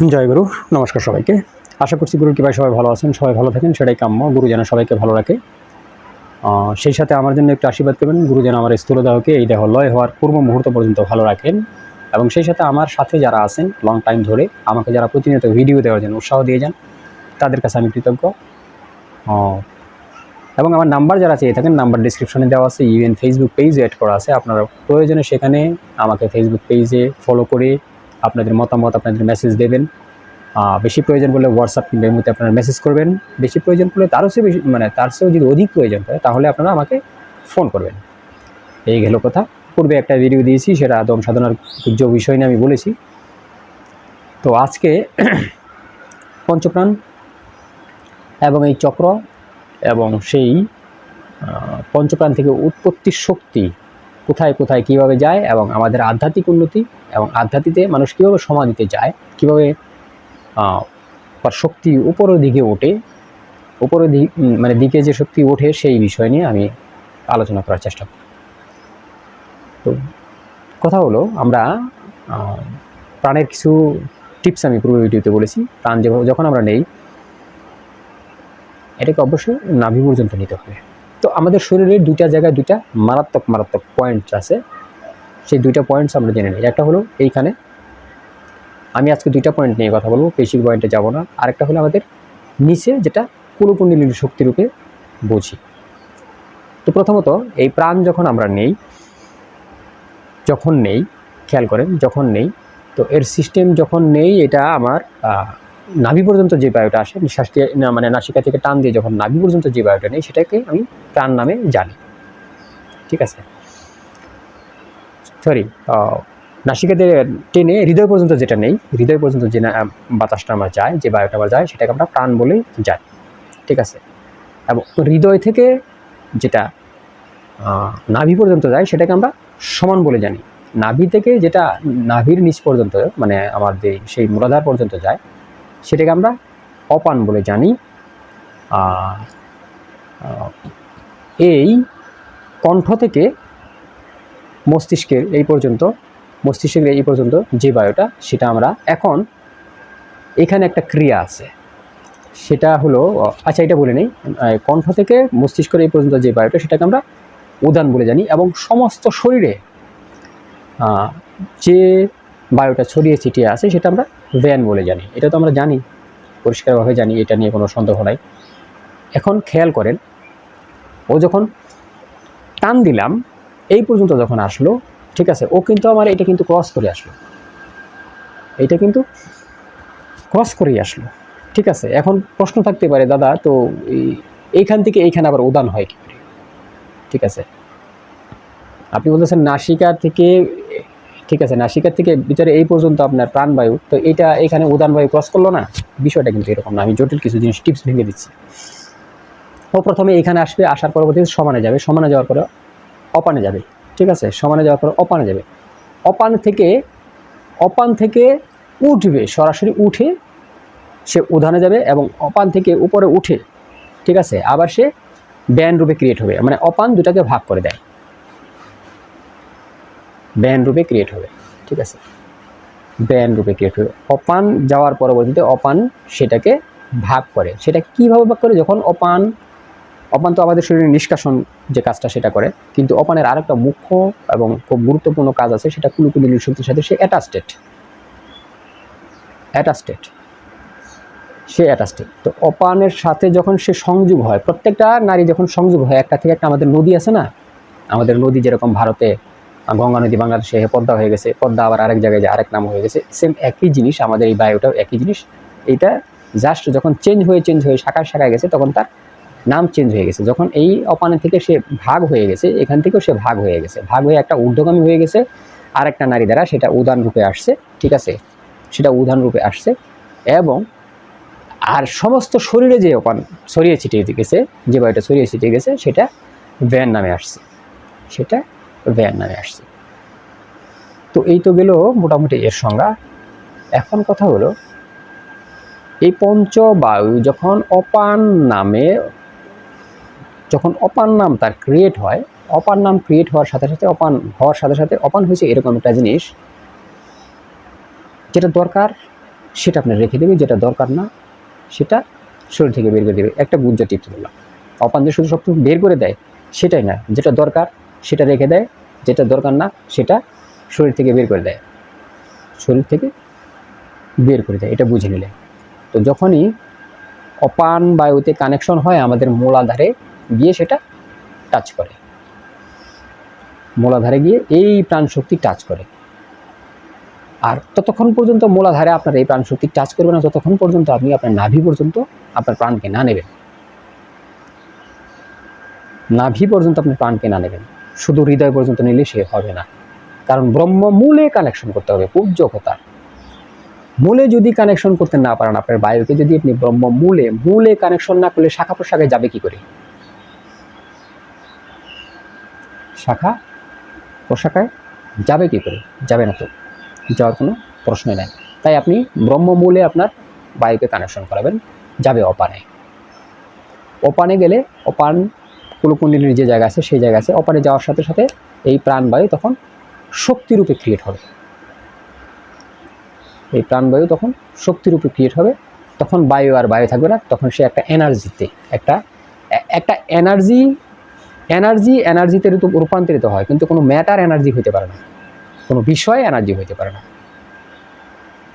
জয় গুরু, নমস্কার সবাইকে। আশা করছি গুরুর কৃপায় সবাই ভালো আছেন, সবাই ভালো থাকেন, সেটাই কাম্য। গুরু যেন সবাইকে ভালো রাখে। সেই সাথে আমার জন্য একটু আশীর্বাদ করবেন। গুরু যেন আমার স্থূলদেহকে এই দেহ লয় হওয়ার পূর্ব মুহূর্ত পর্যন্ত ভালো রাখেন। এবং সেই সাথে আমার সাথে যারা আছেন লং টাইম ধরে, আমাকে যারা প্রতিনিয়ত ভিডিও দেওয়ার জন্য উৎসাহ দিয়ে যান, তাদের কাছে আমি কৃতজ্ঞ। এবং আমার নাম্বার যারা চেয়ে থাকেন নাম্বার ডিসক্রিপশনে দেওয়া আছে ইভেন ফেসবুক পেজ অ্যাড করা আছে। আপনারা প্রয়োজনে সেখানে আমাকে ফেসবুক পেজে ফলো করে আপনাদের মতামত আপনাদের মেসেজ দেবেন। বেশি প্রয়োজন বলে হোয়াটসঅ্যাপ কিংবা এর মধ্যে আপনারা মেসেজ করবেন। বেশি প্রয়োজন পড়লে তারও চেয়ে বেশি মানে তার চেয়েও যদি অধিক প্রয়োজন হয় তাহলে আপনারা আমাকে ফোন করবেন। এই গেল কথা। পূর্বে একটা ভিডিও দিয়েছি, সেটা আদম সাধনার পূজ্য বিষয় নিয়ে আমি বলেছি। তো আজকে পঞ্চপ্রাণ এবং এই চক্র এবং সেই পঞ্চপ্রাণ থেকে উৎপত্তির শক্তি কোথায় কোথায় কীভাবে যায় এবং আমাদের আধ্যাত্মিক উন্নতি এবং আধ্যাত্মিতে মানুষ কীভাবে সমাধিতে যায়, কীভাবে তার শক্তি উপরের দিকে ওঠে, উপরের দিক মানে দিকে যে শক্তি ওঠে সেই বিষয় নিয়ে আমি আলোচনা করার চেষ্টা করি। তো কথা হলো আমরা প্রাণের কিছু টিপস আমি পূর্ব ভিডিওতে বলেছি, প্রাণ যখন আমরা নেই, এটাকে অবশ্যই নাভি পর্যন্ত নিতে হবে। তো আমাদের শরীরের দুইটা জায়গায় দুইটা মারাত্মক মারাত্মক পয়েন্টস আছে। সেই দুইটা পয়েন্টস আমরা জেনে নিই। একটা হলো এইখানে। আমি আজকে দুইটা পয়েন্ট নিয়ে কথা বলব পেশিক পয়েন্টে যাব না। আরেকটা হলো আমাদের নিচে যেটা কুলকুণ্ডলির শক্তিরূপে বুঝি। তো প্রথমত, এই প্রাণ যখন আমরা নেই, যখন নেই, খেয়াল করেন, যখন নেই, তো এর সিস্টেম যখন নেই, এটা আমার নাভি পর্যন্ত যে বায়ুটা আসে, নিঃশ্বাস দিয়ে, না মানে নাসিকা থেকে টান দিয়ে যখন নাভি পর্যন্ত যে বায়ুটা নেই, সেটাকে আমি প্রাণ নামে জানি। ঠিক আছে? সরি নাসিকাতে টেনে হৃদয় পর্যন্ত যেটা নেই, হৃদয় পর্যন্ত যে বাতাসটা আমার যায়, যে বায়ুটা আমার যায়, সেটাকে আমরা প্রাণ বলেই যাই ঠিক আছে? এবং হৃদয় থেকে যেটা নাভি পর্যন্ত যায়, সেটাকে আমরা সমান বলে জানি। নাভি থেকে যেটা, নাভির নিচ পর্যন্ত মানে আমার যে সেই মূলাধার পর্যন্ত যায় সেটাকে আমরা অপান বলে জানি। আর এই কণ্ঠ থেকে মস্তিষ্কের এই পর্যন্ত, মস্তিষ্কের এই পর্যন্ত যে বায়ুটা, সেটা আমরা এখন এখানে একটা ক্রিয়া আছে। সেটা হলো আচ্ছা এটা বলে নেই। কণ্ঠ থেকে মস্তিষ্কের এই পর্যন্ত যে বায়ুটা, সেটাকে আমরা উদান বলে জানি। এবং সমস্ত শরীরে যে বায়ুটা ছড়িয়ে ছিটিয়ে আছে, সেটা আমরা ভ্যান বলে জানি। এটা তো আমরা জানি, পরিষ্কারভাবে জানি, এটা নিয়ে কোনো সন্দেহ নাই। এখন খেয়াল করেন, ও যখন টান দিলাম, এই পর্যন্ত যখন আসলো, ঠিক আছে, ও কিন্তু আমার এটা কিন্তু ক্রস করে আসলো। এটা কিন্তু ক্রস করেই আসলো, ঠিক আছে। এখন প্রশ্ন থাকতে পারে, দাদা, তো এই- এইখান থেকে এইখানে আবার উদান হয় কি ঠিক আছে। আপনি বলতেছেন নাসিকা থেকে ঠিক আছে, নাসিকার থেকে বিচারে এই পর্যন্ত আপনার প্রাণবায়ু, তো এটা এখানে উদান বায়ু ক্রস করল না? বিষয়টা কিন্তু এরকম না, আমি জটিল কিছু জিনিস টিপস ভেঙে দিচ্ছি। ও প্রথমে এখানে আসবে, আসার পরবর্তীতে সমানে যাবে, সমানে যাওয়ার পরে অপানে যাবে, ঠিক আছে? সমানে যাওয়ার পরে অপানে যাবে। অপান থেকে অপান থেকে উঠবে, সরাসরি উঠে সে উধানে যাবে এবং অপান থেকে উপরে উঠে, ঠিক আছে? আবার সে ব্যান রূপে ক্রিয়েট হবে মানে অপান দুটাকে ভাগ করে দেয়। ব্যান রূপে ক্রিয়েট হবে, ঠিক আছে? ব্যান রূপে ক্রিয়েট হবে। অপান যাওয়ার পরবর্তীতে অপান সেটাকে ভাগ করে। সেটা কীভাবে ভাগ করে? যখন অপান অপান তো আমাদের শরীরের নিষ্কাশন যে কাজটা সেটা করে, কিন্তু অপানের আরেকটা মুখ্য এবং খুব গুরুত্বপূর্ণ কাজ আছে, সেটা কুলুকুলির শক্তির সাথে সে অ্যাটাস্টেড অ্যাটাস্টেড সে অ্যাটাস্টেড তো অপানের সাথে যখন সে সংযোগ হয়, প্রত্যেকটা নারী যখন সংযোগ হয়, একটা থেকে একটা আমাদের নদী আছে না? আমাদের নদী যেরকম ভারতে গঙ্গা নদী বাংলাদেশে পদ্মা হয়ে গেছে। পদ্মা আবার আরেক জায়গায় যে আরেক নাম হয়ে গেছে। সেম একই জিনিস, আমাদের এই বায়ুটাও একই জিনিস। এটা জাস্ট যখন চেঞ্জ হয়ে চেঞ্জ হয়ে শাখায় শাখায় গেছে, তখন তার নাম চেঞ্জ হয়ে গেছে। যখন এই অপানে থেকে সে ভাগ হয়ে গেছে, এখান থেকেও সে ভাগ হয়ে গেছে। ভাগ হয়ে একটা ঊর্ধ্বগামী হয়ে গেছে আর একটা নারী দ্বারা সেটা উদান রূপে আসছে, ঠিক আছে? সেটা উদান রূপে আসছে এবং আর সমস্ত শরীরে যে অপান ছড়িয়ে ছিটিয়ে গেছে, যে বায়ুটা ছড়িয়ে ছিটিয়ে গেছে, সেটা ভ্যান নামে আসছে। সেটা ভ্যান নামে আসছে। তো এই তো গেল মোটামুটি এর সংজ্ঞা। এখন কথা হলো, এই পঞ্চবায়ু যখন অপান নামে, যখন অপান নাম তার ক্রিয়েট হয়, অপান নাম ক্রিয়েট হওয়ার সাথে সাথে, অপান হওয়ার সাথে সাথে, অপান হয়েছে এরকম একটা জিনিস, যেটা দরকার, সেটা আপনি রেখে দেবে যেটা দরকার না, সেটা শরীর থেকে বের করে দেবে। একটা গুজ্জা টিপস বললাম। অপান যে শুধু সব বের করে দেয়, সেটাই না, যেটা দরকার সেটা রেখে দেয়, যেটা দরকার না সেটা শরীর থেকে বের করে দেয়। শরীর থেকে বের করে দেয়, এটা বুঝে নিলে। তো যখনই অপান বায়ুতে কানেকশন হয়, আমাদের মূলাধারে গিয়ে সেটা টাচ করে। মূলাধারে গিয়ে এই প্রাণশক্তি টাচ করে। আর ততক্ষণ পর্যন্ত মূলাধারে আপনার এই প্রাণশক্তি টাচ করবে না যতক্ষণ পর্যন্ত আপনি আপনার নাভি পর্যন্ত আপনার প্রাণকে না নেবেন। নাভি পর্যন্ত আপনি প্রাণকে না নেবেন। শুধু হৃদয় পর্যন্ত নিলে সে হবে না। কারণ ব্রহ্ম মূলে কানেকশন করতে হবে, পূজ্য কথা। মূলে যদি কানেকশন করতে না পারেন, আপনার বায়ুকে যদি আপনি ব্রহ্ম মূলে মূলে কানেকশন না করলে শাখা প্রশাখায় যাবে কি করে? শাখা প্রশাখায় যাবে কি করে? যাবে না তো। যাওয়ার কোনো প্রশ্নই নাই। তাই আপনি ব্রহ্ম মূলে আপনার বায়ুকে কানেকশন করাবেন, যাবে অপানে। অপানে গেলে অপান কুলকুণ্ডলির যে জায়গা আছে, সেই জায়গা আছে। অপারে যাওয়ার সাথে সাথে এই প্রাণবায়ু তখন শক্তিরূপে ক্রিয়েট হবে। এই প্রাণবায়ু তখন শক্তিরূপে ক্রিয়েট হবে। তখন বায়ু আর বায়ু থাকবে না, তখন সে একটা এনার্জিতে একটা একটা এনার্জি এনার্জি এনার্জিতে রূপ- রূপান্তরিত হয়। কিন্তু কোনো ম্যাটার এনার্জি হতে পারে না। কোনো বিষয় এনার্জি হতে পারে না।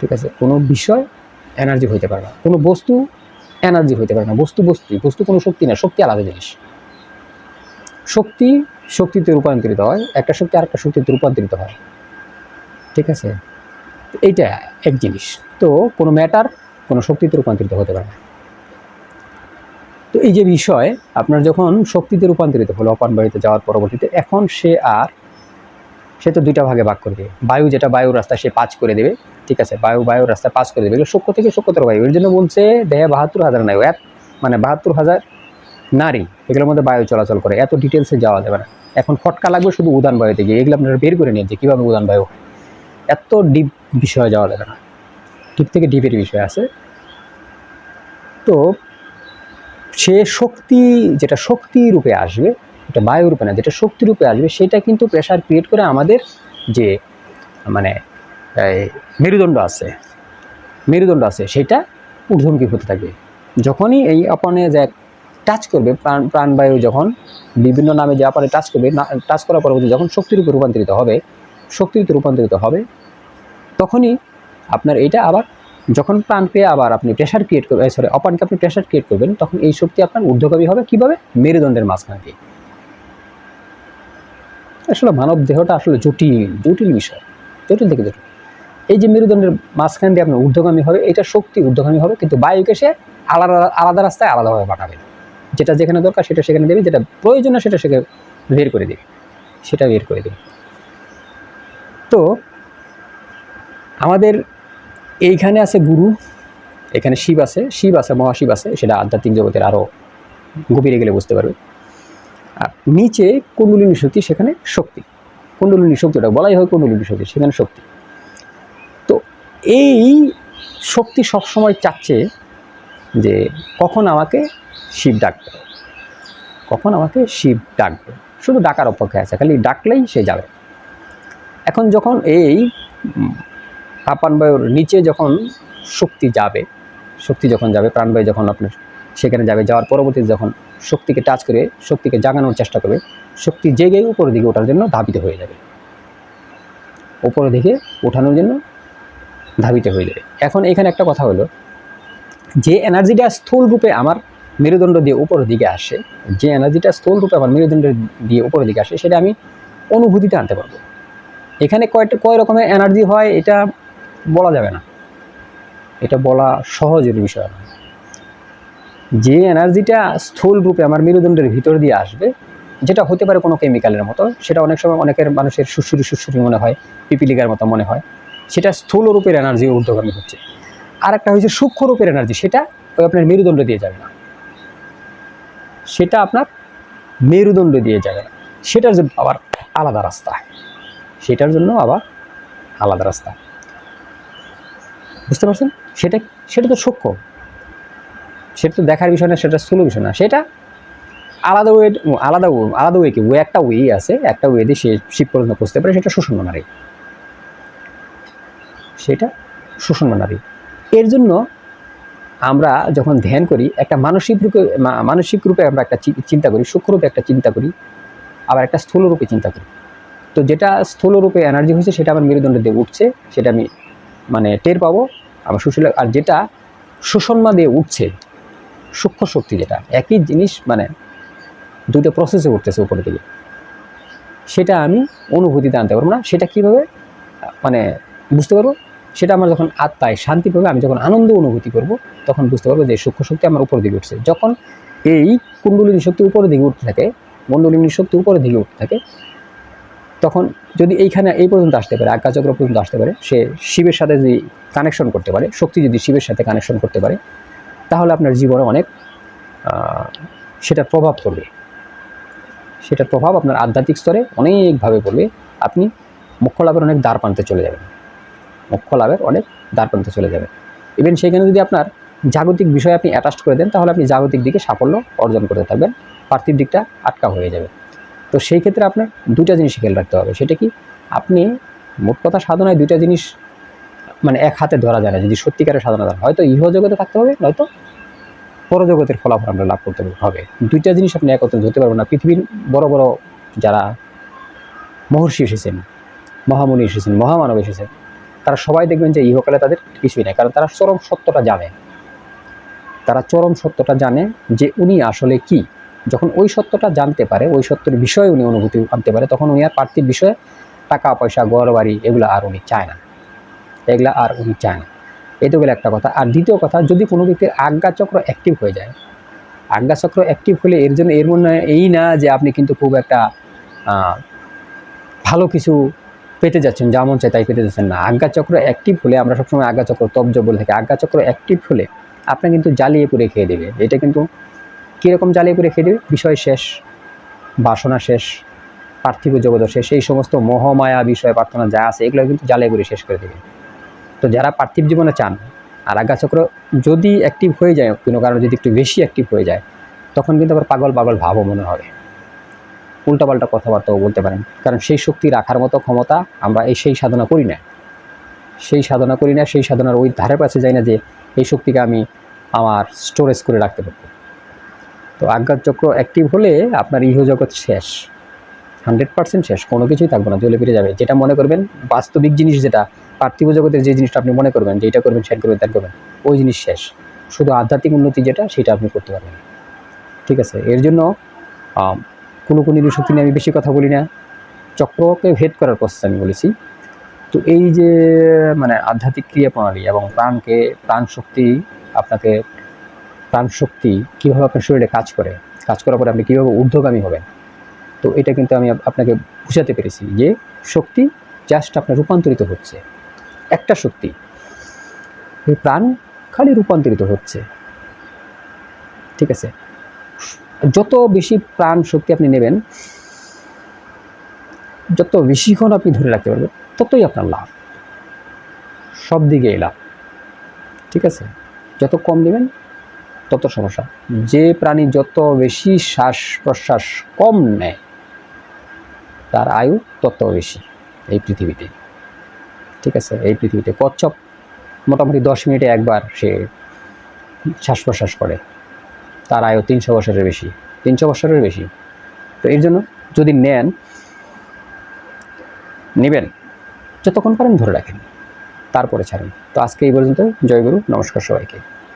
ঠিক আছে? কোনো বিষয় এনার্জি হইতে পারে না। কোনো বস্তু এনার্জি হইতে পারে না। বস্তু বস্তু বস্তু কোনো শক্তি না। শক্তি আলাদা জিনিস। শক্তি শক্তিতে রূপান্তরিত হয়, একটা শক্তি আরেকটা শক্তিতে রূপান্তরিত হয়। ঠিক আছে? এইটা এক জিনিস। তো কোনো ম্যাটার কোনো শক্তিতে রূপান্তরিত হতে পারে না। তো এই যে বিষয়, আপনার যখন শক্তিতে রূপান্তরিত হলো অপান বায়ুতে যাওয়ার পরবর্তীতে, এখন সে আর, সে তো দুইটা ভাগে ভাগ করে দেবে। বায়ু যেটা, বায়ুর রাস্তা সে পাঁচ করে দেবে। ঠিক আছে? বায়ু, বায়ুর রাস্তা পাঁচ করে দেবে। এগুলো থেকে সূক্ষ্মতর বায়ু। এর জন্য বলছে দেহে বাহাত্তর হাজার নায়ু এক মানে বাহাত্তর হাজার নারী এগুলোর মধ্যে বায়ু চলাচল করে, এত ডিটেলসে যাওয়া যাবে না। এখন ফটকা লাগবে শুধু উদান বায়ুতে গিয়ে, এগুলো আপনারা বের করে যে কীভাবে উদান বায়ু, এত ডিপ বিষয়ে যাওয়া যাবে না। ডিপ থেকে ডিপের বিষয় আছে। তো সে শক্তি, যেটা শক্তি রূপে আসবে, এটা বায়ু রূপে না, যেটা শক্তি রূপে আসবে, সেটা কিন্তু প্রেশার ক্রিয়েট করে আমাদের যে মানে মেরুদণ্ড আছে মেরুদণ্ড আছে, সেটা ঊর্ধ্বমুখী হতে থাকবে। যখনই এই আপনে যে টাচ করবে প্রাণ, প্রাণবায়ু যখন বিভিন্ন নামে যে আপনে টাচ করবে টাচ করার পরবর্তী যখন শক্তিরূপে রূপান্তরিত হবে শক্তিরূপে রূপান্তরিত হবে, তখনই আপনার এইটা আবার যখন প্রাণ পেয়ে আবার আপনি প্রেশার ক্রিয়েট করবেন সরি অপানকে আপনি প্রেশার ক্রিয়েট করবেন, তখন এই শক্তি আপনার ঊর্ধ্বগামী হবে কীভাবে? মেরুদণ্ডের মাঝখান দিয়ে আসলে মানব দেহটা আসলে জটিল জটিল বিষয়, জটিল থেকে জটিল। এই যে মেরুদণ্ডের মাঝখান দিয়ে আপনার ঊর্ধ্বগামী হবে, এটা শক্তি ঊর্ধ্বগামী হবে, কিন্তু বায়ুকে সে আলাদা আলাদা রাস্তায় আলাদাভাবে পাঠাবে। যেটা যেখানে দরকার সেটা সেখানে দেবে, যেটা প্রয়োজনীয় সেটা সেখানে বের করে দেবে। সেটা বের করে দেবে। তো, আমাদের এইখানে আছে গুরু, এখানে শিব আছে শিব আছে, মহাশিব আছে, সেটা আধ্যাত্মিক জগতের আরও গভীরে গেলে বুঝতে পারবে। আর নিচে কুণ্ডলিনী শক্তি, সেখানে শক্তি। কুণ্ডলিনী শক্তিটা বলাই হয় কুণ্ডলিনী শক্তি, সেখানে শক্তি। তো এই শক্তি সবসময় চাচ্ছে যে কখন আমাকে শিব ডাকবে? কখন আমাকে শিব ডাকবে? শুধু ডাকার অপেক্ষায় আছে খালি ডাকলেই সে যাবে। এখন যখন এই উম, আপান বায়ুর নিচে যখন শক্তি যাবে শক্তি যখন যাবে প্রাণবায়ু যখন আপনার সেখানে যাবে যাওয়ার পরবর্তীতে যখন শক্তিকে টাচ করে শক্তিকে জাগানোর চেষ্টা করবে শক্তি জেগে উপরের দিকে ওঠার জন্য ধাবিত হয়ে যাবে। উপরের দিকে ওঠানোর জন্য ধাবিত হয়ে যাবে। এখন এখানে একটা কথা হলো যে এনার্জিটা স্থূল রূপে আমার মেরুদণ্ড দিয়ে উপরের দিকে আসে, যে এনার্জিটা স্থূল রূপে আমার মেরুদণ্ড দিয়ে উপরের দিকে আসে, সেটা আমি অনুভূতিতে আনতে পারব। এখানে কয়টা, কয় রকমের এনার্জি হয় এটা বলা যাবে না। এটা বলা সহজের বিষয় না। যে এনার্জিটা স্থূল রূপে আমার মেরুদণ্ডের ভিতর দিয়ে আসবে, যেটা হতে পারে কোনো কেমিক্যালের মতো, সেটা অনেক সময় অনেকের মানুষের সুসুরি সুসুরি মনে হয়, পিপিলিকার মতো মনে হয়, সেটা স্থূল রূপের এনার্জি ঊর্ধ্বগামী হচ্ছে। আর একটা হয়েছে সূক্ষ্ম রূপের এনার্জি সেটা ওই আপনার মেরুদণ্ড দিয়ে যাবে না। সেটা আপনার মেরুদণ্ড দিয়ে যাবে না। সেটার জন্য আবার আলাদা রাস্তা। সেটার জন্য আবার আলাদা রাস্তা। বুঝতে পারছেন? সেটা সেটা তো সূক্ষ্ম। সেটা তো দেখার বিষয় না, সেটা স্থূল বিষয় না। সেটা আলাদা ওয়ে আলাদা আলাদা ওয়ে কি? ওয়ে একটা ওয়ে আছে, একটা ওয়ে দিয়ে সে শিব পর্যন্ত পারে, সেটা শোষণ নারী সেটা শোষণ নারী এর জন্য আমরা যখন ধ্যান করি, একটা মানসিক রূপে মানসিক রূপে আমরা একটা চিন্তা করি সূক্ষ্মরূপে একটা চিন্তা করি, আবার একটা স্থূল রূপে চিন্তা করি। তো যেটা স্থূল রূপে এনার্জি হয়েছে, সেটা আমার মেরুদণ্ড দিয়ে উঠছে, সেটা আমি মানে টের পাবো। আমার সুশীল, আর যেটা সুষমা দিয়ে উঠছে, সূক্ষ্ম শক্তি যেটা, একই জিনিস মানে দুটো প্রসেসে উঠতেছে উপরে দিকে। সেটা আমি অনুভূতিতে আনতে পারব না, সেটা কীভাবে মানে বুঝতে পারব? সেটা আমার যখন আত্মায় শান্তি পাবে, আমি যখন আনন্দ অনুভূতি করব, তখন বুঝতে পারব যে সূক্ষ্ম শক্তি আমার উপর দিকে উঠছে। যখন এই কুণ্ডলিনী শক্তি উপরের দিকে উঠতে থাকে, মণ্ডলিনী শক্তি উপরের দিকে উঠতে থাকে, তখন যদি এইখানে এই পর্যন্ত আসতে পারে, আজ্ঞাচক্র পর্যন্ত আসতে পারে, সে শিবের সাথে যদি কানেকশন করতে পারে, শক্তি যদি শিবের সাথে কানেকশন করতে পারে, তাহলে আপনার জীবনে অনেক সেটা প্রভাব পড়বে। সেটার প্রভাব আপনার আধ্যাত্মিক স্তরে অনেকভাবে পড়বে। আপনি মোক্ষ লাভের অনেক দ্বার প্রান্তে চলে যাবেন। মোক্ষ লাভের অনেক দ্বার প্রান্তে চলে যাবে। ইভেন সেখানে যদি আপনার জাগতিক বিষয়ে আপনি অ্যাটাচ করে দেন, তাহলে আপনি জাগতিক দিকে সাফল্য অর্জন করতে থাকবেন, পার্থিব দিকটা আটকা হয়ে যাবে। তো সেই ক্ষেত্রে আপনার দুইটা জিনিস খেয়াল রাখতে হবে, সেটা কি? আপনি মোট কথা সাধনায় দুইটা জিনিস মানে এক হাতে ধরা যায় না, যদি সত্যিকারের সাধনা ধরা হয়তো ইহ জগতে থাকতে হবে, নয়তো পরজগতের ফলাফল আমরা লাভ করতে হবে। দুইটা জিনিস আপনি একত্রে ধরতে পারবেন না। পৃথিবীর বড় বড় যারা মহর্ষি এসেছেন, মহামুনি এসেছেন, মহামানব এসেছেন তারা সবাই দেখবেন যে ইহকালে তাদের কিছুই নেই, কারণ তারা চরম সত্যটা জানে। তারা চরম সত্যটা জানে যে উনি আসলে কি। যখন ওই সত্যটা জানতে পারে, ওই সত্যের বিষয়ে উনি অনুভূতি আনতে পারে, তখন উনি আর পার্থিব বিষয়ে টাকা, পয়সা ঘর বাড়ি এগুলো আর উনি চায় না। এগুলা আর উনি চায় না। এই তো একটা কথা। আর দ্বিতীয় কথা, যদি কোনো ব্যক্তির আজ্ঞাচক্র অ্যাক্টিভ হয়ে যায় আজ্ঞাচক্র অ্যাক্টিভ হলে এর জন্য এর মনে এই না যে আপনি কিন্তু খুব একটা ভালো কিছু পেতে যাচ্ছেন, যা মন চায় তাই পেতে যাচ্ছেন না। আজ্ঞাচক্র অ্যাক্টিভ হলে আমরা সবসময় আজ্ঞাচক্র তবজ বলে থাকি আজ্ঞাচক্র অ্যাক্টিভ হলে আপনার কিন্তু জ্বালিয়ে পুড়ে খেয়ে দেবে। এটা কিন্তু কীরকম জ্বালিয়ে পুড়ে খেয়ে দেবে? বিষয় শেষ, বাসনা শেষ, পার্থিব জগৎ শেষ, এই সমস্ত মোহমায়া বিষয়, প্রার্থনা যা আছে, এগুলো কিন্তু জ্বালিয়ে পুড়ে শেষ করে দেবে। তো যারা পার্থিব জীবনে চান, আর আজ্ঞাচক্র যদি অ্যাক্টিভ হয়ে যায়, কোনো কারণে যদি একটু বেশি অ্যাক্টিভ হয়ে যায়, তখন কিন্তু আবার পাগল পাগল ভাবও মনে হবে। উল্টাপাল্টা কথাবার্তাও বলতে পারেন। কারণ সেই শক্তি রাখার মতো ক্ষমতা আমরা এই সেই সাধনা করি না। সেই সাধনা করি না, সেই সাধনার ওই ধারের কাছে যাই না যে এই শক্তিকে আমি আমার স্টোরেজ করে রাখতে পারব। তো আজ্ঞাত চক্র অ্যাক্টিভ হলে আপনার ইহজগৎ শেষ। হান্ড্রেড পার্সেন্ট শেষ, কোনো কিছুই থাকবে না, জ্বলে ফিরে যাবে। যেটা মনে করবেন, বাস্তবিক জিনিস যেটা, পার্থিব জগতের যে জিনিসটা আপনি মনে করবেন, যে এটা করবেন, সেটা করবেন ত্যাগ করবেন, ওই জিনিস শেষ। শুধু আধ্যাত্মিক উন্নতি যেটা, সেটা আপনি করতে পারবেন ঠিক আছে? এর জন্য কোনো কোনো শক্তি নিয়ে আমি বেশি কথা বলি না। চক্রকে ভেদ করার প্রসেস আমি বলেছি। তো এই যে মানে আধ্যাত্মিক ক্রিয়া প্রণালী এবং প্রাণকে প্রাণ শক্তি আপনাকে প্রাণ শক্তি কীভাবে আপনার শরীরে কাজ করে, কাজ করার পরে আপনি কীভাবে ঊর্ধ্বগামী হবেন, তো এটা কিন্তু আমি আপনাকে বুঝাতে পেরেছি যে, শক্তি জাস্ট আপনার রূপান্তরিত হচ্ছে। একটা শক্তি প্রাণ খালি রূপান্তরিত হচ্ছে। ঠিক আছে? যত বেশি প্রাণ শক্তি আপনি নেবেন, যত বেশিক্ষণ আপনি ধরে রাখতে পারবেন, ততই আপনার লাভ। সব দিকেই লাভ। ঠিক আছে? যত কম নেবেন, তত সমস্যা। যে প্রাণী যত বেশি শ্বাস প্রশ্বাস কম নেয়, তার আয়ু তত বেশি এই পৃথিবীতে। ঠিক আছে? এই পৃথিবীতে কচ্ছপ মোটামুটি দশ মিনিটে একবার সে শ্বাস প্রশ্বাস করে। তার আয়ু তিনশো বছরের বেশি, তিনশো বছরের বেশি। তো এর জন্য যদি নেন, নেবেন, যতক্ষণ পারেন ধরে রাখেন, তারপরে ছাড়েন। তো আজকে এই পর্যন্ত জয়গুরু নমস্কার সবাইকে।